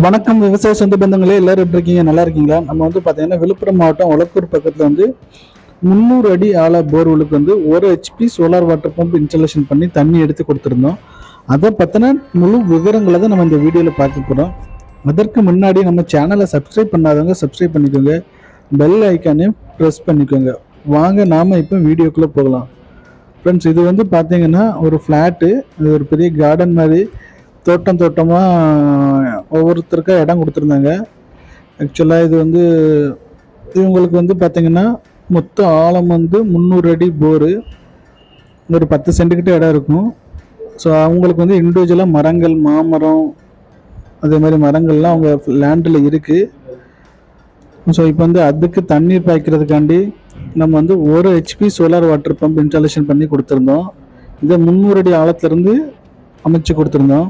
வணக்கம் விவசாய சொந்த பந்தங்களே எல்லாரும் எப்படி இருக்கீங்க? நல்லா இருக்கீங்களா? நம்ம வந்து பார்த்தீங்கன்னா விழுப்புரம் மாவட்டம் ஒலக்கூர் பக்கத்தில் வந்து முந்நூறு அடி ஆழ போர்வெலுக்கு வந்து ஒரு HP solar water pump installation பண்ணி தண்ணி எடுத்து கொடுத்துருந்தோம். அதை பற்றின முழு விவரங்களை தான் நம்ம இந்த வீடியோவில் பார்க்க போகிறோம் அதற்கு முன்னாடி நம்ம சேனலை சப்ஸ்கிரைப் பண்ணாதவங்க சப்ஸ்கிரைப் பண்ணிக்கோங்க. பெல் ஐக்கானையும் ப்ரெஸ் பண்ணிக்கோங்க. வாங்க நாம் இப்போ வீடியோக்குள்ளே போகலாம். ஃப்ரெண்ட்ஸ் இது வந்து பார்த்தீங்கன்னா ஒரு ஃப்ளாட்டு இது ஒரு பெரிய கார்டன் மாதிரி. தோட்டம் தோட்டமாக ஒவ்வொருத்தருக்கும் இடம் கொடுத்துருந்தாங்க. ஆக்சுவலாக இது வந்து இவங்களுக்கு வந்து பார்த்திங்கன்னா மொத்த ஆழம் வந்து முந்நூறு அடி போரு. ஒரு பத்து சென்ட்டுக்கிட்ட இடம் இருக்கும். ஸோ அவங்களுக்கு வந்து இண்டிவிஜுவலாக மரங்கள் மாமரம் அதே மாதிரி மரங்கள்லாம் அவங்க லேண்டில் இருக்குது ஸோ இப்போ வந்து அதுக்கு தண்ணீர் பாய்க்கிறதுக்காண்டி நம்ம வந்து ஒரு HP solar water pump installation பண்ணி கொடுத்துருந்தோம். இதை முந்நூறு அடி ஆழத்துலேருந்து அமைச்சு கொடுத்துருந்தோம்.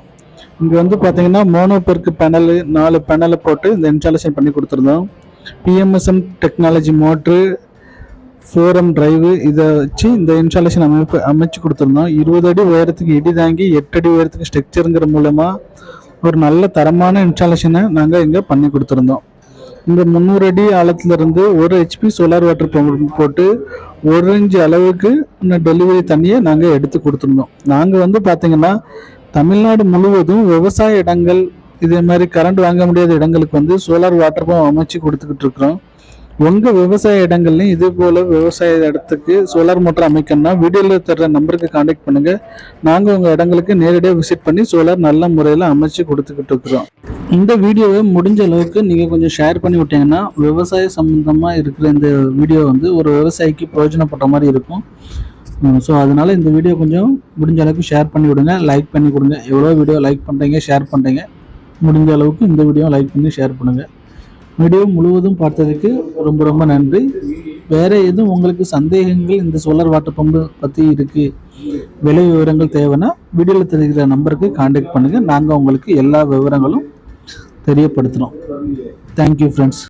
இங்கே வந்து பார்த்தீங்கன்னா மோனோபெர்க் பேனல் நாலு பேனலை போட்டு இந்த இன்ஸ்டாலேஷன் பண்ணி கொடுத்துருந்தோம். பிஎம்எஸ்எம் டெக்னாலஜி மோட்ரு ஃபோரம் டிரைவு இதை வச்சு இந்த இன்ஸ்டாலேஷன் அமைப்பு அமைச்சு கொடுத்துருந்தோம். இருபது அடி உயரத்துக்கு இடி தாங்கி எட்டு அடி உயரத்துக்கு ஸ்ட்ரக்சருங்கிற மூலமாக ஒரு நல்ல தரமான இன்ஸ்டாலேஷனை நாங்கள் இங்கே பண்ணி கொடுத்துருந்தோம். இந்த முந்நூறு அடி ஆழத்துலேருந்து ஒரு ஹெச்பி சோலார் வாட்டர் பம்ப் போட்டு ஒரு இன்ச்சு அளவுக்கு இந்த டெலிவரி தண்ணியை நாங்கள் எடுத்து கொடுத்துருந்தோம். நாங்கள் வந்து பார்த்திங்கன்னா தமிழ்நாடு முழுவதும் விவசாய இடங்கள் இதே மாதிரி கரண்ட் வாங்க முடியாத இடங்களுக்கு வந்து சோலார் வாட்டர் பம்ப் அமைச்சு கொடுத்துக்கிட்டு இருக்கிறோம். உங்கள் விவசாய இடங்கள்லையும் இதே போல் விவசாய இடத்துக்கு சோலார் மோட்டர் அமைக்கணும்னா வீடியோவில் தர்ற நம்பருக்கு காண்டாக்ட் பண்ணுங்கள் நாங்கள் உங்கள் இடங்களுக்கு நேரடியாக விசிட் பண்ணி சோலார் நல்ல முறையில் அமைச்சு கொடுத்துக்கிட்டு இருக்கிறோம். இந்த வீடியோவை முடிஞ்ச அளவுக்கு நீங்கள் கொஞ்சம் ஷேர் பண்ணி விட்டீங்கன்னா விவசாய சம்மந்தமாக இருக்கிற இந்த வீடியோ வந்து ஒரு விவசாயிக்கு பிரயோஜனப்பட்ட மாதிரி இருக்கும். ஸோ அதனால் இந்த வீடியோ கொஞ்சம் முடிஞ்ச அளவுக்கு ஷேர் பண்ணி விடுங்க லைக் பண்ணி கொடுங்க. எவ்வளோ வீடியோ லைக் பண்ணுறீங்க ஷேர் பண்ணுறீங்க முடிஞ்ச அளவுக்கு இந்த வீடியோ லைக் பண்ணி ஷேர் பண்ணுங்கள் வீடியோ முழுவதும் பார்த்ததுக்கு ரொம்ப ரொம்ப நன்றி. வேறு எதுவும் உங்களுக்கு சந்தேகங்கள் இந்த சோலார் வாட்டர் பம்பு பற்றி இருக்குது விலை விவரங்கள் தேவைன்னா வீடியோவில் தெரிகிற நம்பருக்கு காண்டாக்ட் பண்ணுங்கள் நாங்கள் உங்களுக்கு எல்லா விவரங்களும் தெரியப்படுத்துகிறோம் தேங்க்யூ ஃப்ரெண்ட்ஸ்